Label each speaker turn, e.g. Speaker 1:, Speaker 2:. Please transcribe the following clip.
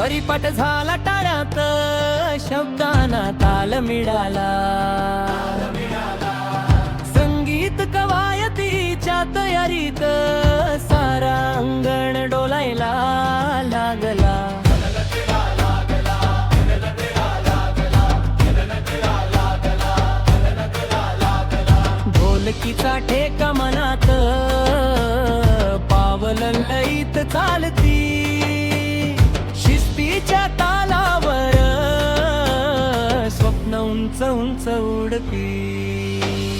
Speaker 1: परिपट झाला टाळ्यात शब्दाना ताल मिळाला. संगीत कवायतीच्या तयारीत सारा अंगण डोलायला लागला. ढोलकीचा ठेका मनात पावलं लईत चालती. उंच उंच उडती